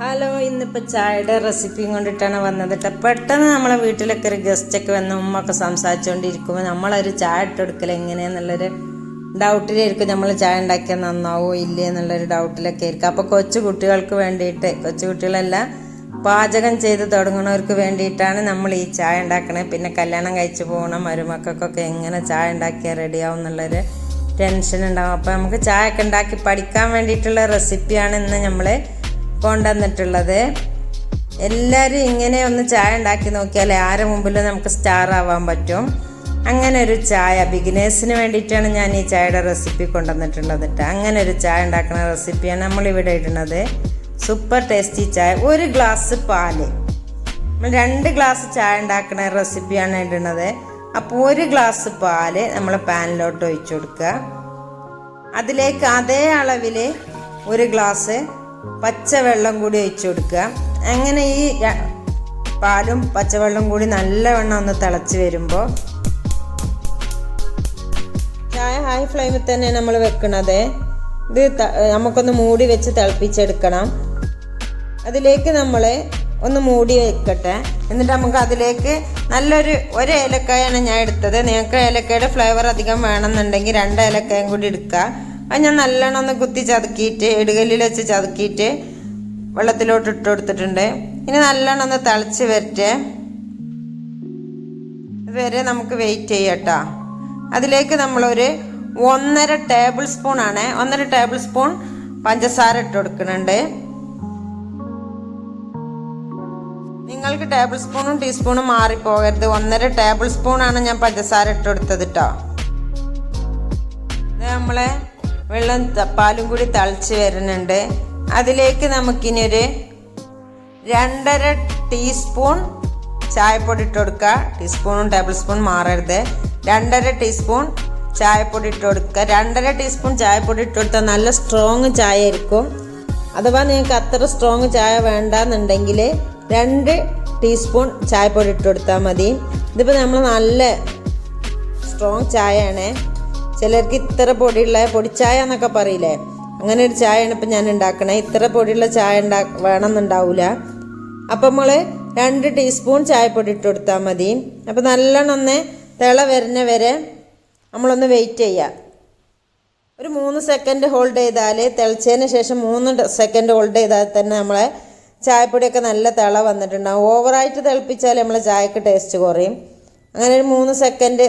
Hello ഇന്നിപ്പോൾ ചായയുടെ റെസിപ്പിയും കൊണ്ടിട്ടാണ് വന്നത് ട്ടോ. പെട്ടെന്ന് നമ്മളെ വീട്ടിലൊക്കെ ഒരു ഗസ്റ്റൊക്കെ വന്ന് ഉമ്മൊക്കെ സംസാരിച്ചുകൊണ്ടിരിക്കുമ്പോൾ നമ്മളൊരു ചായ ഇട്ടെടുക്കൽ എങ്ങനെയാന്നുള്ളൊരു ഡൗട്ടിലായിരിക്കും നമ്മൾ ചായ ഉണ്ടാക്കിയാൽ നന്നാവോ ഇല്ലേ എന്നുള്ളൊരു ഡൗട്ടിലൊക്കെ ആയിരിക്കും. അപ്പോൾ കൊച്ചു കുട്ടികൾക്ക് വേണ്ടിയിട്ട് കൊച്ചു കുട്ടികളല്ല പാചകം ചെയ്ത് തുടങ്ങുന്നവർക്ക് വേണ്ടിയിട്ടാണ് നമ്മൾ ഈ ചായ ഉണ്ടാക്കണത് പിന്നെ കല്യാണം കഴിച്ചു പോകണം മരുമക്കൾക്കൊക്കെ എങ്ങനെ ചായ ഉണ്ടാക്കിയാൽ റെഡിയാവും എന്നുള്ളൊരു ടെൻഷൻ ഉണ്ടാവും. അപ്പോൾ നമുക്ക് ചായ ഒക്കെ ഉണ്ടാക്കി പഠിക്കാൻ വേണ്ടിയിട്ടുള്ള റെസിപ്പിയാണ് ഇന്ന് നമ്മൾ കൊണ്ടുവന്നിട്ടുള്ളത്. എല്ലാവരും ഇങ്ങനെ ഒന്ന് ചായ ഉണ്ടാക്കി നോക്കിയാൽ ആരെ മുമ്പിലും നമുക്ക് സ്റ്റാർ ആവാൻ പറ്റും. അങ്ങനെ ഒരു ചായ ബിഗിനേഴ്സിന് വേണ്ടിയിട്ടാണ് ഞാൻ ഈ ചായയുടെ റെസിപ്പി കൊണ്ടുവന്നിട്ടുള്ളത് കേട്ടോ അങ്ങനെ ഒരു ചായ ഉണ്ടാക്കുന്ന റെസിപ്പിയാണ് നമ്മളിവിടെ ഇടുന്നത്. സൂപ്പർ ടേസ്റ്റി ചായ. ഒരു ഗ്ലാസ് പാൽ. നമ്മൾ രണ്ട് ഗ്ലാസ് ചായ ഉണ്ടാക്കുന്ന റെസിപ്പിയാണ് ഇടുന്നത്. അപ്പോൾ ഒരു ഗ്ലാസ് പാൽ നമ്മൾ പാനിലോട്ട് ഒഴിച്ചു കൊടുക്കുക. അതിലേക്ക് അതേ അളവിൽ ഒരു ഗ്ലാസ് പച്ചവെള്ളം കൂടി ഒഴിച്ചു കൊടുക്കുക. അങ്ങനെ ഈ പാലും പച്ചവെള്ളം കൂടി നല്ലവണ്ണം ഒന്ന് തിളച്ച് വരുമ്പോൾ ചായ ഹൈ ഫ്ലെയിമിൽ തന്നെ നമ്മൾ വെക്കണത്. ഇത് നമുക്കൊന്ന് മൂടി വെച്ച് തിളപ്പിച്ചെടുക്കണം. അതിലേക്ക് നമ്മൾ ഒന്ന് മൂടി വെക്കട്ടെ. എന്നിട്ട് നമുക്ക് അതിലേക്ക് നല്ലൊരു ഒരു ഏലക്കായാണ് ഞാൻ എടുത്തത്. നിങ്ങൾക്ക് ഏലക്കയുടെ ഫ്ലേവർ അധികം വേണമെന്നുണ്ടെങ്കിൽ രണ്ട് ഏലക്കായും കൂടി എടുക്കുക. അത് ഞാൻ നല്ലോണം ഒന്ന് കുത്തി ചതുക്കിയിട്ട് ഇടുകല്ലിൽ വെച്ച് ചതുക്കിയിട്ട് വെള്ളത്തിലോട്ട് ഇട്ട് കൊടുത്തിട്ടുണ്ട്. ഇനി നല്ലോണം ഒന്ന് തിളച്ച് വരട്ടെ. വരെ നമുക്ക് വെയിറ്റ് ചെയ്യട്ടോ അതിലേക്ക് നമ്മളൊരു ഒന്നര ടേബിൾ സ്പൂൺ ആണ്. ഒന്നര ടേബിൾ സ്പൂൺ പഞ്ചസാര ഇട്ട് കൊടുക്കുന്നുണ്ട്. നിങ്ങൾക്ക് ടേബിൾ സ്പൂണും ടീസ്പൂണും മാറിപ്പോകരുത്. ഒന്നര ടേബിൾ സ്പൂൺ ആണ് ഞാൻ പഞ്ചസാര ഇട്ട് കൊടുത്തത് കേട്ടോ. നമ്മളെ വെള്ളം പാലും കൂടി തളിച്ച് വരുന്നുണ്ട്. അതിലേക്ക് നമുക്കിനൊരു രണ്ടര ടീസ്പൂൺ ചായപ്പൊടി ഇട്ട് കൊടുക്കുക. ടീസ്പൂണും ടേബിൾ സ്പൂൺ മാറരുത്. രണ്ടര ടീസ്പൂൺ ചായപ്പൊടി ഇട്ട് കൊടുക്കുക. രണ്ടര ടീസ്പൂൺ ചായപ്പൊടി ഇട്ട് കൊടുത്താൽ നല്ല സ്ട്രോങ് ചായ ആയിരിക്കും. അഥവാ നിങ്ങൾക്ക് അത്ര സ്ട്രോങ് ചായ വേണ്ടെന്നുണ്ടെങ്കിൽ രണ്ട് ടീസ്പൂൺ ചായപ്പൊടി ഇട്ട് കൊടുത്താൽ മതി. ഇതിപ്പോൾ നമ്മൾ നല്ല സ്ട്രോങ് ചായയാണ്. ചിലർക്ക് ഇത്ര പൊടിയുള്ള പൊടിച്ചായ എന്നൊക്കെ പറയില്ലേ? അങ്ങനെ ഒരു ചായയാണ് ഇപ്പം ഞാൻ ഉണ്ടാക്കണേ. ഇത്ര പൊടിയുള്ള ചായ ഉണ്ടാ വേണമെന്നുണ്ടാവില്ല അപ്പം നമ്മൾ രണ്ട് ടീസ്പൂൺ ചായപ്പൊടി ഇട്ട് കൊടുത്താൽ മതി. അപ്പം നല്ലോണം ഒന്ന് തിള വരുന്ന വരെ നമ്മളൊന്ന് വെയിറ്റ് ചെയ്യുക ഒരു മൂന്ന് സെക്കൻഡ് ഹോൾഡ് ചെയ്താൽ തിളച്ചതിന് ശേഷം മൂന്ന് സെക്കൻഡ് ഹോൾഡ് ചെയ്താൽ തന്നെ നമ്മളെ ചായപ്പൊടിയൊക്കെ നല്ല തിള വന്നിട്ടുണ്ടാവും. ഓവറായിട്ട് തിളപ്പിച്ചാൽ നമ്മളെ ചായക്ക് ടേസ്റ്റ് കുറയും. അങ്ങനെ ഒരു മൂന്ന് സെക്കൻഡ്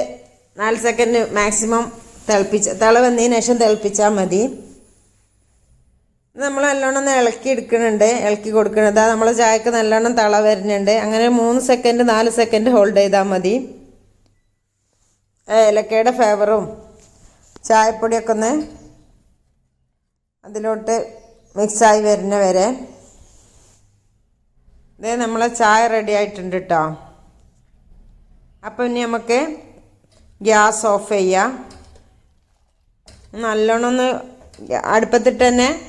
നാല് സെക്കൻഡ് മാക്സിമം തിളപ്പിച്ച് തിള വന്നതിന് ശേഷം തിളപ്പിച്ചാൽ മതി. നമ്മൾ നല്ലോണം ഒന്ന് ഇളക്കി എടുക്കുന്നുണ്ട് ഇളക്കി കൊടുക്കുന്നത് അത് നമ്മളെ ചായക്ക് നല്ലോണം തിള വരുന്നുണ്ട്. അങ്ങനെ മൂന്ന് സെക്കൻഡ് നാല് സെക്കൻഡ് ഹോൾഡ് ചെയ്താൽ മതി. ഏലക്കയുടെ ഫ്ലേവറും ചായപ്പൊടിയൊക്കെ ഒന്ന് അതിലോട്ട് മിക്സായി വരുന്ന വരെ. ഇതേ നമ്മളെ ചായ റെഡി ആയിട്ടുണ്ട് കേട്ടോ അപ്പം ഇനി നമുക്ക് ഗ്യാസ് ഓഫ് ചെയ്യാം. നല്ലോണം ഒന്ന് അടുപ്പത്തിട്ട് തന്നെ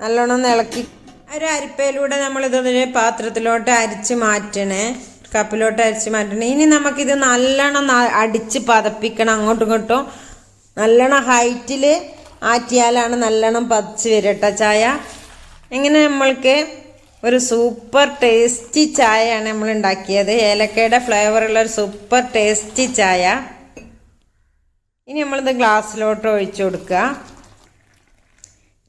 നല്ലോണം ഒന്ന് ഇളക്കി. ഒരു അരിപ്പയിലൂടെ നമ്മളിതൊരു പാത്രത്തിലോട്ട് അരിച്ച് മാറ്റണേ. കപ്പിലോട്ട് അരിച്ച് മാറ്റണേ. ഇനി നമുക്കിത് നല്ലോണം അടിച്ച് പതപ്പിക്കണം അങ്ങോട്ടും ഇങ്ങോട്ടും. നല്ലോണം ഹൈറ്റിൽ ആറ്റിയാലാണ് നല്ലോണം പതിച്ച് വരട്ടെ ചായ. ഇങ്ങനെ നമ്മൾക്ക് ഒരു സൂപ്പർ ടേസ്റ്റി ചായയാണ് നമ്മൾ ഉണ്ടാക്കിയത്. ഏലക്കയുടെ ഫ്ലേവറുള്ള ഒരു സൂപ്പർ ടേസ്റ്റി ചായ. ഇനി നമ്മളിത് ഗ്ലാസ്സിലോട്ട് ഒഴിച്ചു കൊടുക്കുക.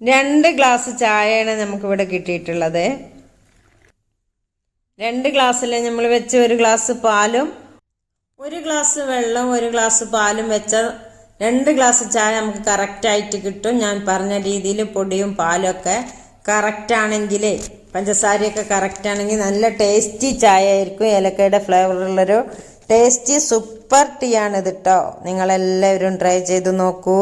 രണ്ട് ഗ്ലാസ് ചായയാണ് നമുക്കിവിടെ കിട്ടിയിട്ടുള്ളത്. രണ്ട് ഗ്ലാസ്സിൽ നമ്മൾ വെച്ച ഒരു ഗ്ലാസ് പാലും ഒരു ഗ്ലാസ് വെള്ളം ഒരു ഗ്ലാസ് പാലും വെച്ച രണ്ട് ഗ്ലാസ് ചായ നമുക്ക് കറക്റ്റായിട്ട് കിട്ടും. ഞാൻ പറഞ്ഞ രീതിയിൽ പൊടിയും പാലും ഒക്കെ കറക്റ്റാണെങ്കിൽ പഞ്ചസാരയൊക്കെ കറക്റ്റാണെങ്കിൽ നല്ല ടേസ്റ്റി ചായ ആയിരിക്കും. ഏലക്കയുടെ ഫ്ലേവറുള്ളൊരു ടേസ്റ്റി സൂപ്പർ ടീ ആണിത് കേട്ടോ നിങ്ങളെല്ലാവരും ട്രൈ ചെയ്ത് നോക്കൂ.